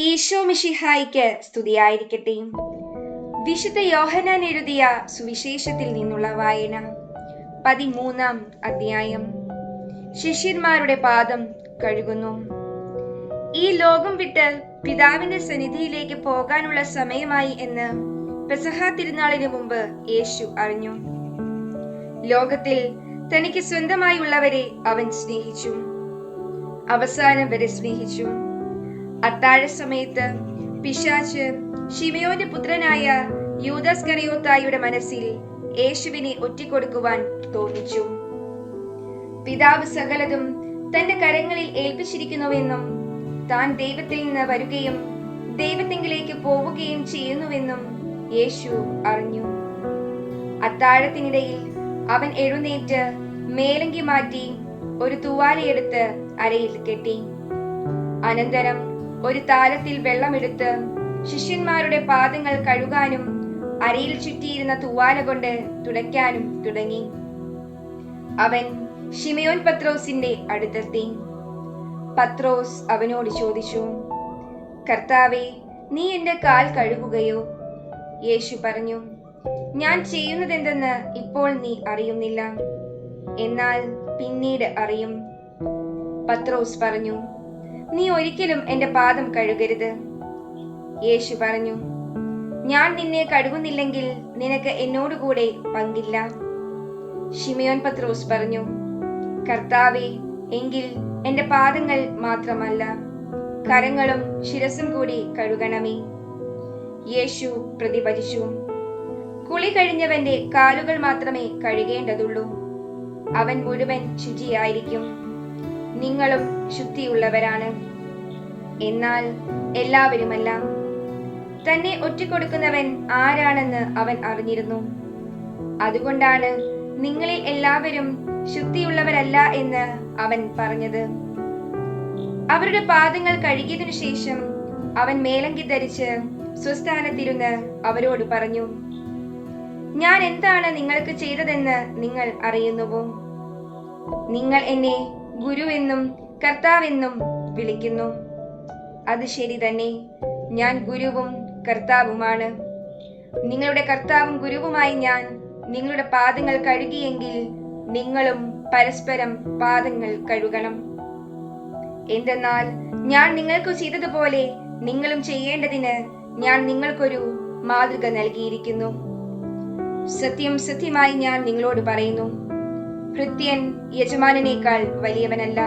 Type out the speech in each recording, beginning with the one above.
ഈശോ മിഷിഹായിക്ക് സ്തുതിയായിരിക്കട്ടെ. വിശുദ്ധ യോഹനാൻ എഴുതിയ സുവിശേഷത്തിൽ നിന്നുള്ള വായന പതിമൂന്നാം അധ്യായം. ശിഷ്യന്മാരുടെ പാദം കഴുകുന്നു. ഈ ലോകം വിട്ട് പിതാവിന്റെ സന്നിധിയിലേക്ക് പോകാനുള്ള സമയമായി എന്ന് പെസഹ തിരുനാളിന് മുമ്പ് യേശു അറിഞ്ഞു. ലോകത്തിൽ തനിക്ക് സ്വന്തമായുള്ളവരെ അവൻ സ്നേഹിച്ചു. അവസാനം വരെ സ്നേഹിച്ചു. അത്താഴ സമയത്ത് പിശാച്ച് ഷിമയോന്റെ പുത്രനായ യൂദാസ് കറിയോത്തായിയുടെ മനസ്സിൽ യേശുവിനെ ഒറ്റിക്കൊടുക്കുവാൻ തോന്നിച്ചു. പിതാവ് സകലതും തന്റെ കരങ്ങളിൽ ഏൽപ്പിച്ചിരിക്കുന്നുവെന്നും താൻ ദൈവത്തിൽ നിന്ന് വരികയും ദൈവത്തെങ്കിലേക്ക് പോവുകയും ചെയ്യുന്നുവെന്നും യേശു അറിഞ്ഞു. അത്താഴത്തിനിടയിൽ അവൻ എഴുന്നേറ്റ് മേലങ്കി മാറ്റി ഒരു തുവാലയെടുത്ത് അരയിൽ കെട്ടി. അനന്തരം ഒരു താലത്തിൽ വെള്ളമെടുത്ത് ശിഷ്യന്മാരുടെ പാദങ്ങൾ കഴുകാനും അരയിൽ ചുറ്റിയിരുന്ന തൂവാല കൊണ്ട് തുടയ്ക്കാനും തുടങ്ങി. അവൻ ഷിമയോൻ പത്രോസിന്റെ അടുത്തെത്തി. പത്രോസ് അവനോട് ചോദിച്ചു കർത്താവെ നീ എന്റെ കാൽ കഴുകുകയോ? യേശു പറഞ്ഞു ഞാൻ ചെയ്യുന്നതെന്തെന്ന് ഇപ്പോൾ നീ അറിയുന്നില്ല. എന്നാൽ പിന്നീട് അറിയും. പത്രോസ് പറഞ്ഞു നീ ഒരിക്കലും എന്റെ പാദം കഴുകരുത്. യേശു പറഞ്ഞു ഞാൻ നിന്നെ കഴുകുന്നില്ലെങ്കിൽ നിനക്ക് എന്നോടുകൂടെ പങ്കില്ല. ഷിമയോൻ പത്രോസ് പറഞ്ഞു കർത്താവെ എങ്കിൽ എന്റെ പാദങ്ങൾ മാത്രമല്ല കരങ്ങളും ശിരസും കൂടി കഴുകണമേ. യേശു പ്രതിപരിച്ചു കുളി കഴിഞ്ഞവന്റെ കാലുകൾ മാത്രമേ കഴുകേണ്ടതുള്ളൂ. അവൻ മുഴുവൻ ശുചിയായിരിക്കും. നിങ്ങളും ശുദ്ധിയുള്ളവരാണ്. എന്നാൽ എല്ലാവരുമല്ല തന്നെ ഒറ്റിക്കൊടുക്കുന്നവൻ ആരാണെന്ന് അവൻ അറിഞ്ഞിരുന്നു. അതുകൊണ്ടാണ് നിങ്ങളിൽ എല്ലാവരും ശുദ്ധിയുള്ളവരല്ല എന്ന് അവൻ പറഞ്ഞത്. അവരുടെ പാദങ്ങൾ കഴുകിയതിനു ശേഷം അവൻ മേലങ്കി ധരിച്ച് സ്വസ്ഥാനത്തിരുന്ന് അവരോട് പറഞ്ഞു ഞാൻ എന്താണ് നിങ്ങൾക്ക് ചെയ്തതെന്ന് നിങ്ങൾ അറിയുന്നുവോ? നിങ്ങൾ എന്നെ ഗുരുവെന്നും കർത്താവെന്നും വിളിക്കുന്നു. അത് ശരി തന്നെ. ഞാൻ ഗുരുവും കർത്താവുമാണ്. നിങ്ങളുടെ കർത്താവും ഗുരുവുമായി ഞാൻ നിങ്ങളുടെ പാദങ്ങൾ കഴുകിയെങ്കിൽ നിങ്ങളും പരസ്പരം പാദങ്ങൾ കഴുകണം. എന്തെന്നാൽ ഞാൻ നിങ്ങൾക്ക് ചെയ്തതുപോലെ നിങ്ങളും ചെയ്യേണ്ടതിന് ഞാൻ നിങ്ങൾക്കൊരു മാതൃക നൽകിയിരിക്കുന്നു. സത്യം സത്യമായി ഞാൻ നിങ്ങളോട് പറയുന്നു. ഭൃത്യൻ യജമാനേക്കാൾ വലിയവനല്ല.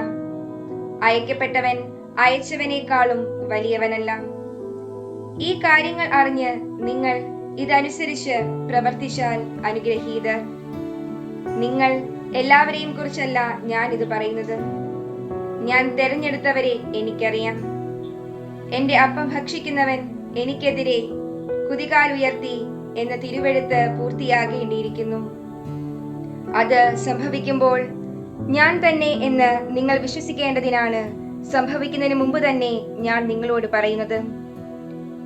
അയക്കപ്പെട്ടവൻ അയച്ചവനേക്കാളും വലിയവനല്ല. ഈ കാര്യങ്ങൾ അറിഞ്ഞ് നിങ്ങൾ ഇതനുസരിച്ച് പ്രവർത്തിച്ചാൽ അനുഗ്രഹീതർ. നിങ്ങൾ എല്ലാവരെയും കുറിച്ചല്ല ഞാൻ ഇത് പറയുന്നത്. ഞാൻ തെരഞ്ഞെടുത്തവരെ എനിക്കറിയാം. എന്റെ അപ്പം ഭക്ഷിക്കുന്നവൻ എനിക്കെതിരെ കുതികാലുയർത്തി എന്ന തിരുവെഴുത്ത് പൂർത്തിയാകേണ്ടിയിരിക്കുന്നു. അത് സംഭവിക്കുമ്പോൾ ഞാൻ തന്നെ എന്ന് നിങ്ങൾ വിശ്വസിക്കേണ്ടതിനാണ് സംഭവിക്കുന്നതിന് മുമ്പ് തന്നെ ഞാൻ നിങ്ങളോട് പറയുന്നത്.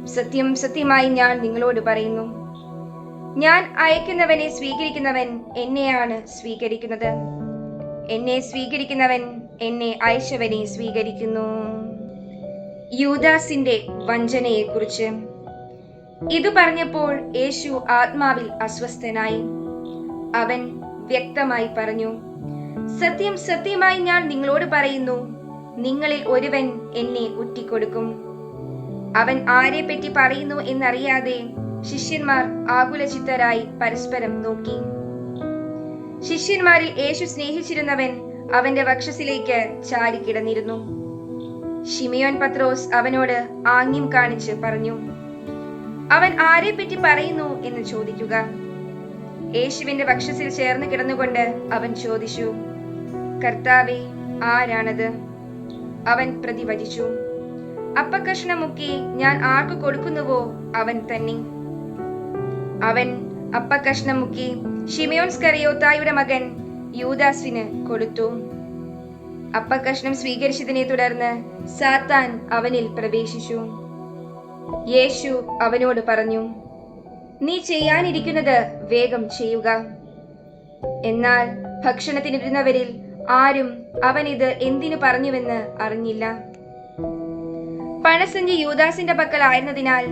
സത്യം സത്യമായി ഞാൻ നിങ്ങളോട് പറയുന്നു. ഞാൻ അയക്കുന്നവനെ സ്വീകരിക്കുന്നവൻ എന്നെയാണ് സ്വീകരിക്കുന്നത്. എന്നെ സ്വീകരിക്കുന്നവൻ എന്നെ അയച്ചവനെ സ്വീകരിക്കുന്നു. യൂദാസിന്റെ വഞ്ചനയെക്കുറിച്ച്. ഇത് പറഞ്ഞപ്പോൾ യേശു ആത്മാവിൽ അസ്വസ്ഥനായി. അവൻ വ്യക്തമായി പറഞ്ഞു. സത്യം സത്യമായി ഞാൻ നിങ്ങളോട് പറയുന്നു. നിങ്ങളിൽ ഒരുവൻ എന്നെ ഒറ്റിക്കൊടുക്കും അവൻ ആരെ പറ്റി പറയുന്നു എന്നറിയാതെ ശിഷ്യന്മാർ ആകുലചിത്തരായി പരസ്പരം നോക്കി. ശിഷ്യന്മാരിൽ യേശു സ്നേഹിച്ചിരുന്നവൻ അവന്റെ വക്ഷസിലേക്ക് ചാരിക്കിടന്നിരുന്നു ഷിമിയോൻ പത്രോസ് അവനോട് ആംഗ്യം കാണിച്ച് പറഞ്ഞു അവൻ ആരെ പറ്റി പറയുന്നു? എന്ന് ചോദിക്കുക. യേശുവിന്റെ വക്ഷസിൽ ചേർന്ന് കിടന്നുകൊണ്ട് അവൻ ചോദിച്ചു കർത്താവെ ആരാണത്? അവൻ പ്രതിവചിച്ചു അപ്പക്കഷ്ണം മുക്കി ഞാൻ ആർക്ക് കൊടുക്കുന്നുവോ അവൻ തന്നെ. അവൻ അപ്പക്കഷ്ണം മുക്കി ഷിമയോൻ സ്കറിയോത്തായുടെ മകൻ യൂദാസിന് കൊടുത്തു. അപ്പക്കഷ്ണം സ്വീകരിച്ചതിനെ തുടർന്ന് സാത്താൻ അവനിൽ പ്രവേശിച്ചു. യേശു അവനോട് പറഞ്ഞു നീ ചെയ്യാനിരിക്കുന്നത് വേഗം ചെയ്യുക. എന്നാൽ ഭക്ഷണത്തിനിരുന്നവരിൽ ആരും അവൻ ഇത് എന്തിനു പറഞ്ഞുവെന്ന് അറിഞ്ഞില്ല. പണസഞ്ചി യൂദാസിന്റെ പക്കലായിരുന്നതിനാൽ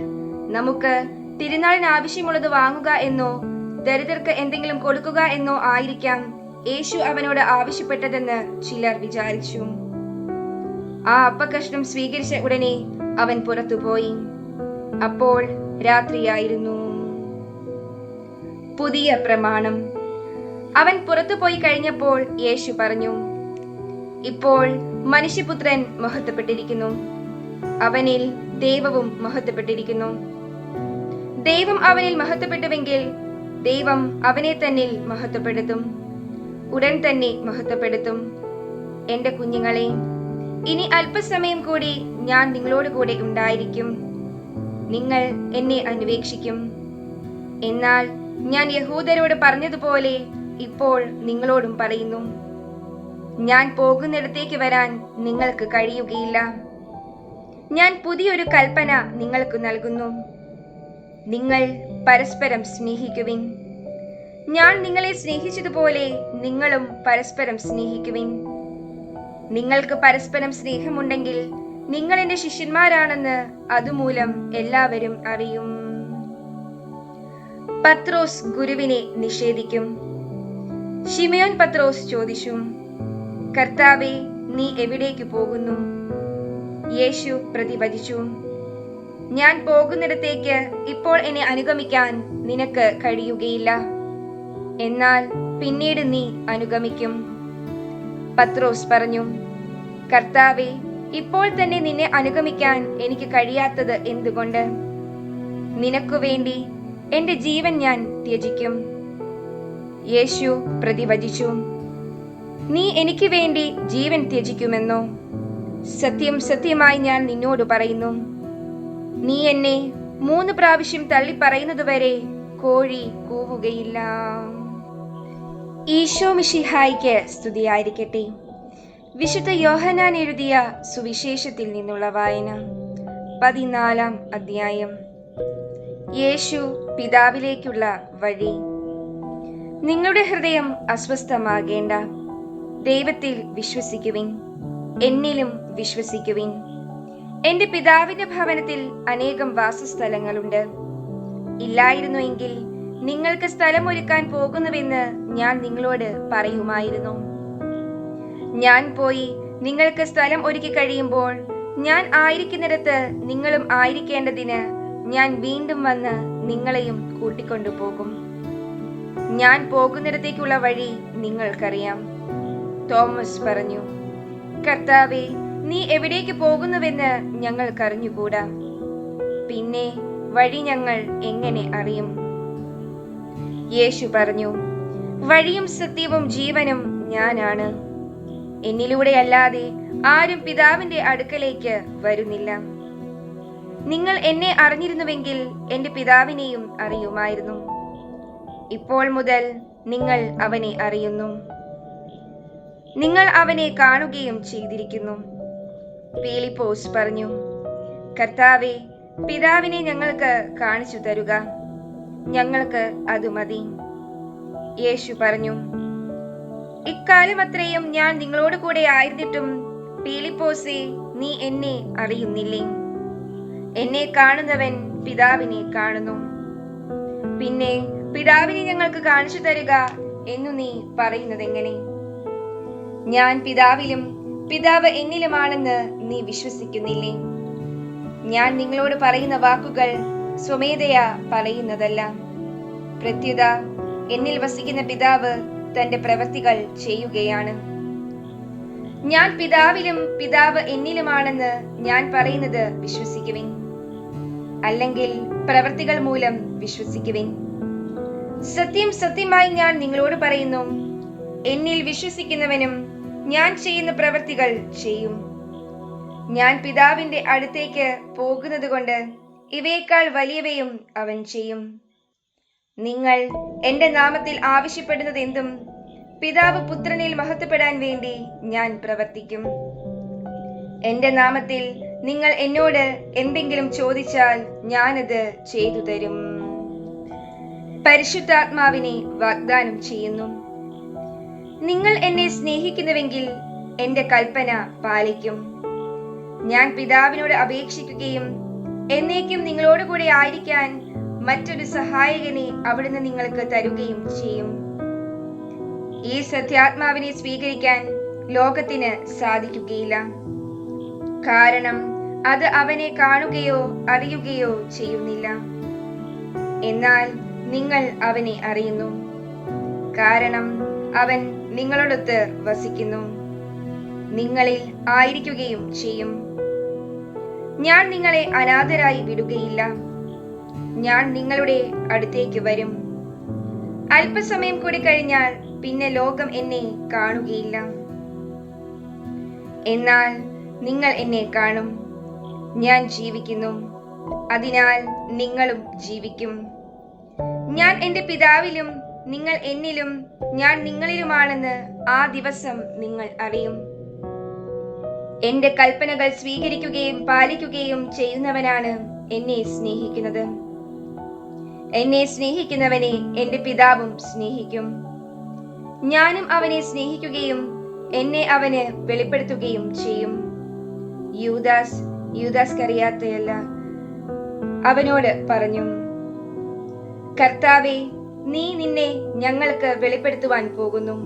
നമുക്ക് തിരുനാളിന് ആവശ്യമുള്ളത് വാങ്ങുക എന്നോ ദരിദ്രർക്ക് എന്തെങ്കിലും കൊടുക്കുക എന്നോ ആയിരിക്കാം യേശു അവനോട് ആവശ്യപ്പെട്ടതെന്ന് ചിലർ വിചാരിച്ചു. ആ അപ്പകഷ്ണം സ്വീകരിച്ച ഉടനെ അവൻ പുറത്തുപോയി. അപ്പോൾ രാത്രിയായിരുന്നു. പുതിയ പ്രമാണം. അവൻ പുറത്തു പോയി കഴിഞ്ഞപ്പോൾ യേശു പറഞ്ഞു ഇപ്പോൾ മനുഷ്യപുത്രൻ മഹത്വപ്പെട്ടിരിക്കുന്നു. അവനിൽ ദൈവവും മഹത്വപ്പെട്ടിരിക്കുന്നു. ദൈവം അവനിൽ മഹത്വപ്പെട്ടുവെങ്കിൽ ദൈവം അവനെ തന്നിൽ മഹത്വപ്പെടുത്തും. ഉടൻ തന്നെ മഹത്വപ്പെടുത്തും. എന്റെ കുഞ്ഞുങ്ങളെ ഇനി അല്പസമയം കൂടി ഞാൻ നിങ്ങളോട് കൂടെ ഉണ്ടായിരിക്കും. നിങ്ങൾ എന്നെ അന്വേഷിക്കും. എന്നാൽ ഞാൻ യഹൂദരോട് പറഞ്ഞതുപോലെ ഇപ്പോൾ നിങ്ങളോടും പറയുന്നു. ഞാൻ പോകുന്നിടത്തേക്ക് വരാൻ നിങ്ങൾക്ക് കഴിയുകയില്ല. ഞാൻ പുതിയൊരു കൽപ്പന നിങ്ങൾക്ക് നൽകുന്നു. നിങ്ങൾ പരസ്പരം സ്നേഹിക്കുവിൻ. ഞാൻ നിങ്ങളെ സ്നേഹിച്ചതുപോലെ നിങ്ങളും പരസ്പരം സ്നേഹിക്കുവിൻ. നിങ്ങൾക്ക് പരസ്പരം സ്നേഹമുണ്ടെങ്കിൽ നിങ്ങൾ എന്റെ ശിഷ്യന്മാരാണെന്ന് അതുമൂലം എല്ലാവരും അറിയും. പത്രോസ് ഗുരുവിനെ നിഷേധിക്കും. ഷിമയോൻ പത്രോസ് ചോദിച്ചു കർത്താവെ നീ എവിടേക്ക് പോകുന്നു? യേശു പ്രതിപദിച്ചു ഞാൻ പോകുന്നിടത്തേക്ക് ഇപ്പോൾ എന്നെ അനുഗമിക്കാൻ നിനക്ക് കഴിയുകയില്ല. എന്നാൽ പിന്നീട് നീ അനുഗമിക്കും. പത്രോസ് പറഞ്ഞു കർത്താവെ ഇപ്പോൾ തന്നെ നിന്നെ അനുഗമിക്കാൻ എനിക്ക് കഴിയാത്തത് എന്തുകൊണ്ട്? നിനക്കു വേണ്ടി എന്റെ ജീവൻ ഞാൻ ത്യജിക്കും. യേശു പ്രതിവചിച്ചു നീ എനിക്ക് വേണ്ടി ജീവൻ ത്യജിക്കുമെന്നോ? സത്യം സത്യമായി ഞാൻ നിന്നോട് പറയുന്നു. നീ എന്നെ മൂന്ന് പ്രാവശ്യം തള്ളി പറയുന്നതുവരെ കോഴി കൂവുകയില്ല. ഈശോ മിഷിഹായിക്ക് സ്തുതിയായിരിക്കട്ടെ. വിശുദ്ധ യോഹനാൻ എഴുതിയ സുവിശേഷത്തിൽ നിന്നുള്ള വായന പതിനാലാം അധ്യായം. യേശു പിതാവിലേക്കുള്ള വഴി. നിങ്ങളുടെ ഹൃദയം അസ്വസ്ഥമാകേണ്ട. ദൈവത്തിൽ വിശ്വസിക്കുവിൻ. എന്നിലും വിശ്വസിക്കുവിൻ. എന്റെ പിതാവിന്റെ ഭവനത്തിൽ അനേകം വാസസ്ഥലങ്ങളുണ്ട്. ഇല്ലായിരുന്നു എങ്കിൽ നിങ്ങൾക്ക് സ്ഥലമൊരുക്കാൻ പോകുന്നുവെന്ന് ഞാൻ നിങ്ങളോട് പറയുമായിരുന്നു. ഞാൻ പോയി നിങ്ങൾക്ക് സ്ഥലം ഒരുക്കി കഴിയുമ്പോൾ ഞാൻ ആയിരിക്കുന്നിടത്ത് നിങ്ങളും ആയിരിക്കേണ്ടതിന് ഞാൻ വീണ്ടും വന്ന് നിങ്ങളെയും കൂട്ടിക്കൊണ്ടുപോകും. ഞാൻ പോകുന്നിടത്തേക്കുള്ള വഴി നിങ്ങൾക്കറിയാം. തോമസ് പറഞ്ഞു കർത്താവെ നീ എവിടേക്ക് പോകുന്നുവെന്ന് ഞങ്ങൾക്കറിഞ്ഞുകൂടാ. പിന്നെ വഴി ഞങ്ങൾ എങ്ങനെ അറിയും? യേശു പറഞ്ഞു വഴിയും സത്യവും ജീവനും ഞാനാണ്. എന്നിലൂടെയല്ലാതെ ആരും പിതാവിന്റെ അടുക്കലേക്ക് വരുന്നില്ല. നിങ്ങൾ എന്നെ അറിഞ്ഞിരുന്നുവെങ്കിൽ എന്റെ പിതാവിനെയും അറിയുമായിരുന്നു. ഇപ്പോൾ മുതൽ നിങ്ങൾ അവനെ അറിയുന്നു. നിങ്ങൾ അവനെ കാണുകയും ചെയ്തിരിക്കുന്നു. പീലിപ്പോസ് പറഞ്ഞു കർത്താവെ പിതാവിനെ ഞങ്ങൾക്ക് കാണിച്ചു തരുക. ഞങ്ങൾക്ക് അത് മതി. യേശു പറഞ്ഞു ഇക്കാലം അത്രയും ഞാൻ നിങ്ങളോട് കൂടെ ആയിരുന്നിട്ടും പീലിപ്പോസെ നീ എന്നെ അറിയുന്നില്ലേ? എന്നെ കാണുന്നവൻ പിതാവിനെ കാണുന്നു. പിന്നെ പിതാവിനെ ഞങ്ങൾക്ക് കാണിച്ചു തരിക എന്നു നീ പറയുന്നത് എങ്ങനെ ഞാൻ പിതാവിലും പിതാവ് എന്നിലുമാണെന്ന് നീ വിശ്വസിക്കുന്നില്ലേ? ഞാൻ നിങ്ങളോട് പറയുന്ന വാക്കുകൾ സ്വമേധയാ പറയുന്നതല്ല. പ്രത്യുത എന്നിൽ വസിക്കുന്ന പിതാവ് തന്റെ പ്രവൃത്തികൾ ചെയ്യുകയാണ്. ഞാൻ പിതാവിലും പിതാവ് എന്നിലുമാണെന്ന് ഞാൻ പറയുന്നത് വിശ്വസിക്കുവിൻ. അല്ലെങ്കിൽ പ്രവൃത്തികൾ മൂലം വിശ്വസിക്കുവിൻ. സത്യം സത്യമായി ഞാൻ നിങ്ങളോട് പറയുന്നു. എന്നിൽ വിശ്വസിക്കുന്നവനും ഞാൻ ചെയ്യുന്ന പ്രവൃത്തികൾ ചെയ്യും. ഞാൻ പിതാവിന്റെ അടുത്തേക്ക് പോകുന്നത് കൊണ്ട് ഇവയേക്കാൾ വലിയവയും അവൻ ചെയ്യും. നിങ്ങൾ എന്റെ നാമത്തിൽ ആവശ്യപ്പെടുന്നത് എന്തും പിതാവ് പുത്രനിൽ മഹത്വപ്പെടാൻ വേണ്ടി ഞാൻ പ്രവർത്തിക്കും. എന്റെ നാമത്തിൽ നിങ്ങൾ എന്നോട് എന്തെങ്കിലും ചോദിച്ചാൽ ഞാനത് ചെയ്തു തരും. പരിശുദ്ധാത്മാവിനെ വാഗ്ദാനം ചെയ്യുന്നു. നിങ്ങൾ എന്നെ സ്നേഹിക്കുന്നുവെങ്കിൽ എന്റെ കൽപ്പന പാലിക്കും. ഞാൻ പിതാവിനോട് അപേക്ഷിക്കുകയും എന്നേക്കും നിങ്ങളോട് കൂടെ ആയിരിക്കാൻ മറ്റൊരു സഹായകനെ അവിടുന്ന് നിങ്ങൾക്ക് തരുകയും ചെയ്യും. ഈ സത്യാത്മാവിനെ സ്വീകരിക്കാൻ ലോകത്തിന് സാധിക്കുകയില്ല. കാരണം അത് അവനെ കാണുകയോ അറിയുകയോ ചെയ്യുന്നില്ല. എന്നാൽ നിങ്ങൾ അവനെ അറിയുന്നു. കാരണം അവൻ നിങ്ങളോടൊത്ത് വസിക്കുന്നു. നിങ്ങളിൽ ആയിരിക്കുകയും ചെയ്യും. ഞാൻ നിങ്ങളെ അനാഥരായി വിടുകയില്ല. ഞാൻ നിങ്ങളുടെ അടുത്തേക്ക് വരും. അല്പസമയം കൂടി കഴിഞ്ഞാൽ പിന്നെ ലോകം എന്നെ കാണുകയില്ല. എന്നാൽ നിങ്ങൾ എന്നെ കാണും. ഞാൻ ജീവിക്കുന്നു. അതിനാൽ നിങ്ങളും ജീവിക്കും. ഞാൻ എന്റെ പിതാവിലും നിങ്ങൾ എന്നിലും ഞാൻ നിങ്ങളിലുമാണെന്ന് ആ ദിവസം നിങ്ങൾ അറിയും. എന്റെ കൽപ്പനകൾ സ്വീകരിക്കുകയും പാലിക്കുകയും ചെയ്യുന്നവനാണ് എന്നെ സ്നേഹിക്കുന്നത്. എന്നെ സ്നേഹിക്കുന്നവനെ എന്റെ പിതാവും സ്നേഹിക്കും. ഞാനും അവനെ സ്നേഹിക്കുകയും എന്നെ അവന് വെളിപ്പെടുത്തുകയും ചെയ്യും. യൂദാസ് യൂദാസ് കറിയാത്തയല്ല അവനോട് പറഞ്ഞു കർത്താവെ നീ നിന്നെ ഞങ്ങൾക്ക് വെളിപ്പെടുത്തുവാൻ പോകുന്നു.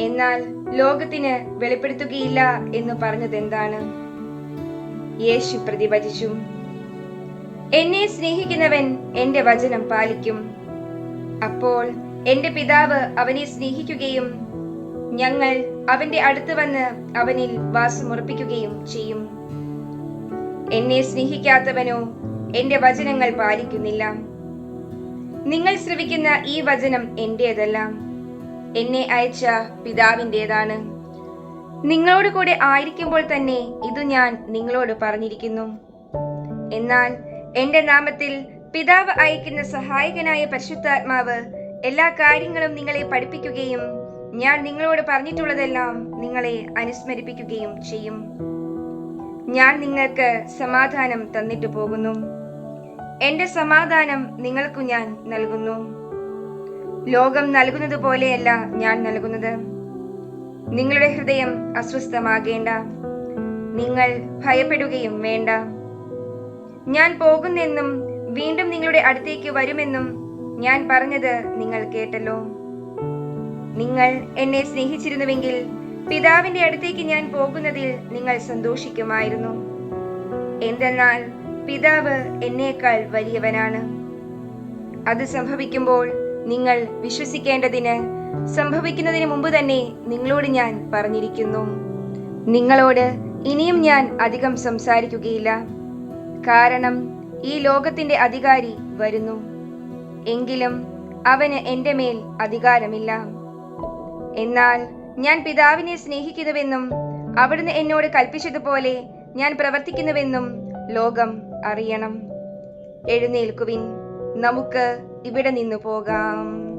എന്നാൽ ലോകത്തിന് വെളിപ്പെടുത്തുകയില്ല എന്ന് പറഞ്ഞതെന്താണ്? യേശു പ്രതിഭജിച്ചു എന്നെ സ്നേഹിക്കുന്നവൻ എന്റെ വചനം പാലിക്കും. അപ്പോൾ എന്റെ പിതാവ് അവനെ സ്നേഹിക്കുകയും ഞങ്ങൾ അവന്റെ അടുത്ത് വന്ന് അവനിൽ വാസമുറപ്പിക്കുകയും ചെയ്യും. എന്നെ സ്നേഹിക്കാത്തവനോ എന്റെ വചനങ്ങൾ പാലിക്കുന്നില്ല. നിങ്ങൾ ശ്രവിക്കുന്ന ഈ വചനം എന്റേതല്ല. എന്നെ അയച്ച പിതാവിന്റെതാണ് നിങ്ങളോട് കൂടെ ആയിരിക്കുമ്പോൾ തന്നെ ഇത് ഞാൻ നിങ്ങളോട് പറഞ്ഞിരിക്കുന്നു. എന്നാൽ എന്റെ നാമത്തിൽ പിതാവ് അയക്കുന്ന സഹായകനായ പരിശുദ്ധാത്മാവ് എല്ലാ കാര്യങ്ങളും നിങ്ങളെ പഠിപ്പിക്കുകയും ഞാൻ നിങ്ങളോട് പറഞ്ഞിട്ടുള്ളതെല്ലാം നിങ്ങളെ അനുസ്മരിപ്പിക്കുകയും ചെയ്യും. ഞാൻ നിങ്ങൾക്ക് സമാധാനം തന്നിട്ട് പോകുന്നു. എന്റെ സമാധാനം നിങ്ങൾക്കു ഞാൻ നൽകുന്നു. ലോകം നൽകുന്നത് പോലെയല്ല ഞാൻ നൽകുന്നത്. നിങ്ങളുടെ ഹൃദയം അസ്വസ്ഥമാകേണ്ട. നിങ്ങൾ ഭയപ്പെടുകയും വേണ്ട. ഞാൻ പോകുന്നെന്നും വീണ്ടും നിങ്ങളുടെ അടുത്തേക്ക് വരുമെന്നും ഞാൻ പറഞ്ഞത് നിങ്ങൾ കേട്ടല്ലോ. നിങ്ങൾ എന്നെ സ്നേഹിച്ചിരുന്നുവെങ്കിൽ പിതാവിന്റെ അടുത്തേക്ക് ഞാൻ പോകുന്നതിൽ നിങ്ങൾ സന്തോഷിക്കുമായിരുന്നു. എന്തെന്നാൽ പിതാവ് എന്നേക്കാൾ വലിയവനാണ്. അത് സംഭവിക്കുമ്പോൾ നിങ്ങൾ വിശ്വസിക്കേണ്ടതിന് സംഭവിക്കുന്നതിന് മുമ്പ് തന്നെ നിങ്ങളോട് ഞാൻ പറഞ്ഞിരിക്കുന്നു. നിങ്ങളോട് ഇനിയും ഞാൻ അധികം സംസാരിക്കുകയില്ല. കാരണം ഈ ലോകത്തിന്റെ അധികാരി വരുന്നു. എങ്കിലും അവന് എന്റെ മേൽ അധികാരമില്ല. എന്നാൽ ഞാൻ പിതാവിനെ സ്നേഹിക്കുന്നുവെന്നും അവിടുന്ന് എന്നോട് കൽപ്പിച്ചതുപോലെ ഞാൻ പ്രവർത്തിക്കുന്നുവെന്നും ലോകം അറിയണം. എഴുന്നേൽക്കുവിൻ. നമുക്ക് ഇവിടെ നിന്നു പോകാം.